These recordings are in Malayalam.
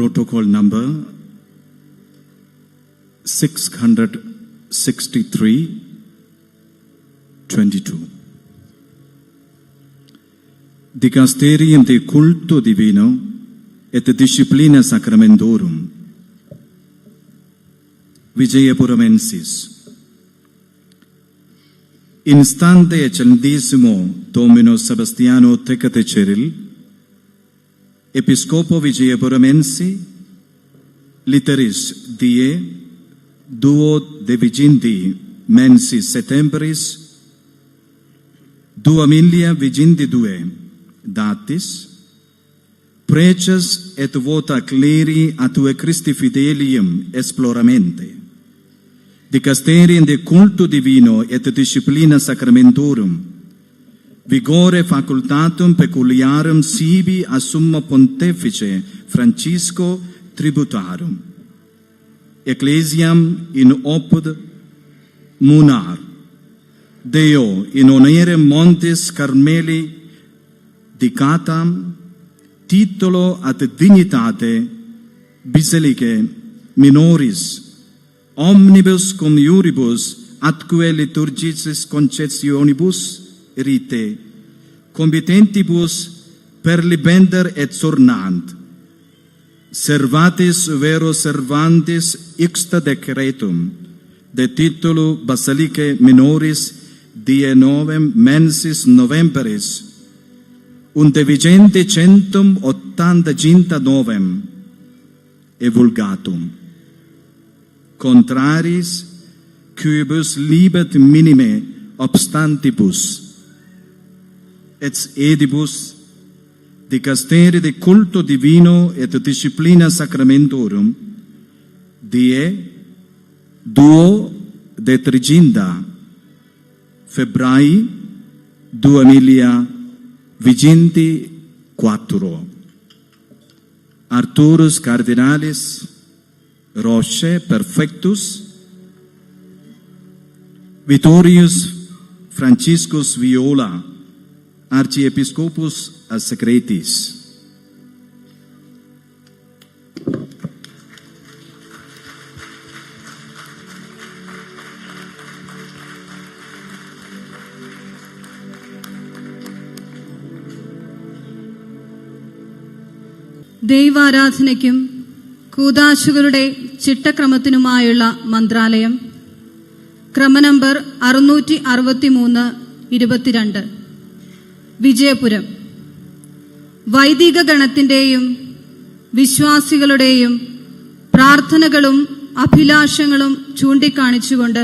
protocol number 663 22. Dicasterium de culto divino et disciplina sacramentorum Vijayapuramensis Instante eccellentissimo Domino Sebastiano Tecate episcopo vigie boramensi, literis die, duo de vigindi mensis septembris dua milia vigindi due, datis, preces et vota cleri atue Christi fidelium esploramente, dicasteri de culto divino et disciplina sacramentorum, vigore facultatum peculiarum sibi a summa pontefice Francisco tributarum. Ecclesiam in opud munar. Deo in onere montes Carmeli dicatam titulo ad dignitate biselice minoris omnibus cum iuribus atque liturgicis concessionibus rite, competentibus per libender et sornant, servatis vero servantis ixta decretum, de titulu basilicae minoris die novem mensis novemberis, unde vigente centum ottanta ginta novem, e vulgatum. Contraris, quibus libet minime obstantibus, et edibus dicasteri de culto divino et disciplina sacramentorum, die duo de triginda febbraii duemilia viginti quattro. Arturus Cardinalis Roche Perfectus Vittorius Franciscus Viola Archiepiscopus Asecretis. Secretis ദൈവാരാധനയ്ക്കും കൂതാശുകളുടെ ചിട്ടക്രമത്തിനുമായുള്ള മന്ത്രാലയം ക്രമനമ്പർ അറുന്നൂറ്റി അറുപത്തിമൂന്ന് ഇരുപത്തിരണ്ട് വിജയപുരം. വൈദിക ഗണത്തിന്റെയും വിശ്വാസികളുടെയും പ്രാർത്ഥനകളും അഭിലാഷങ്ങളും ചൂണ്ടിക്കാണിച്ചുകൊണ്ട്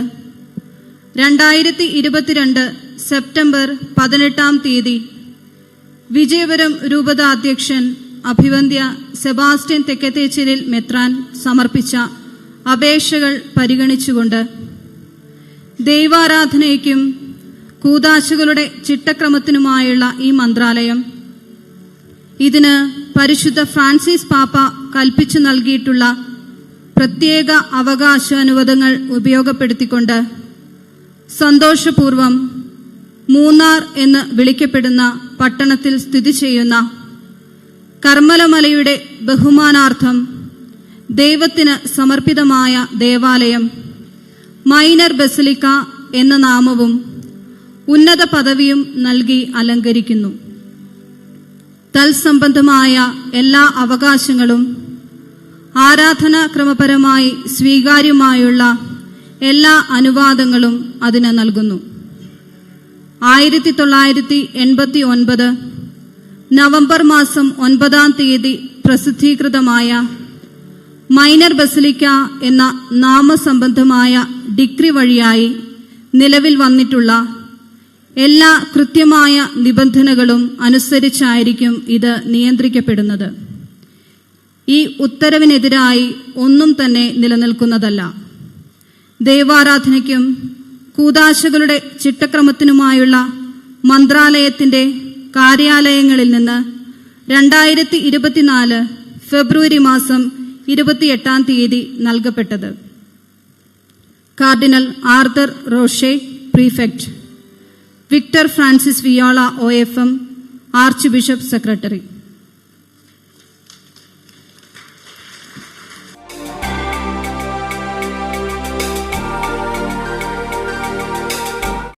രണ്ടായിരത്തി ഇരുപത്തിരണ്ട് സെപ്റ്റംബർ പതിനെട്ടാം തീയതി വിജയപുരം രൂപത അധ്യക്ഷൻ അഭിവന്ദ്യ സെബാസ്റ്റ്യൻ തെക്കത്തേച്ചിലിൽ മെത്രാൻ സമർപ്പിച്ച അപേക്ഷകൾ പരിഗണിച്ചുകൊണ്ട് ദൈവാരാധനയ്ക്കും കൂതാശകളുടെ ചിട്ടക്രമത്തിനുമായുള്ള ഈ മന്ത്രാലയം ഇതിന് പരിശുദ്ധ ഫ്രാൻസിസ് പാപ്പ കൽപ്പിച്ചു നൽകിയിട്ടുള്ള പ്രത്യേക അവകാശാനുവാദങ്ങൾ ഉപയോഗപ്പെടുത്തിക്കൊണ്ട് സന്തോഷപൂർവം മൂന്നാർ എന്ന് വിളിക്കപ്പെടുന്ന പട്ടണത്തിൽ സ്ഥിതി ചെയ്യുന്ന കർമ്മലമലയുടെ ബഹുമാനാർത്ഥം ദൈവത്തിന് സമർപ്പിതമായ ദേവാലയം മൈനർ ബസലിക്ക എന്ന നാമവും ഉന്നത പദവിയും നൽകി അലങ്കരിക്കുന്നു. തൽസംബന്ധമായ എല്ലാ അവകാശങ്ങളും ആരാധന ക്രമപരമായി സ്വീകാര്യമായുള്ള എല്ലാ അനുവാദങ്ങളും അതിന് നൽകുന്നു. ആയിരത്തി തൊള്ളായിരത്തി എൺപത്തി ഒൻപത് നവംബർ മാസം ഒൻപതാം തീയതി പ്രസിദ്ധീകൃതമായ മൈനർ ബസിലിക്ക എന്ന നാമസംബന്ധമായ ഡിഗ്രി വഴിയായി നിലവിൽ വന്നിട്ടുള്ള എല്ലാ കൃത്യമായ നിബന്ധനകളും അനുസരിച്ചായിരിക്കും ഇത് നിയന്ത്രിക്കപ്പെടുന്നത്. ഈ ഉത്തരവിനെതിരായി ഒന്നും തന്നെ നിലനിൽക്കുന്നതല്ല. ദൈവാരാധനയ്ക്കും കൂതാശകളുടെ ചിട്ടക്രമത്തിനുമായുള്ള മന്ത്രാലയത്തിന്റെ കാര്യാലയങ്ങളിൽ നിന്ന് രണ്ടായിരത്തി ഇരുപത്തിനാല് ഫെബ്രുവരി മാസം ഇരുപത്തിയെട്ടാം തീയതി നൽകപ്പെട്ടത്. Cardinal Arthur Roche prefect. Victor Francis Viola O F M archbishop secretary.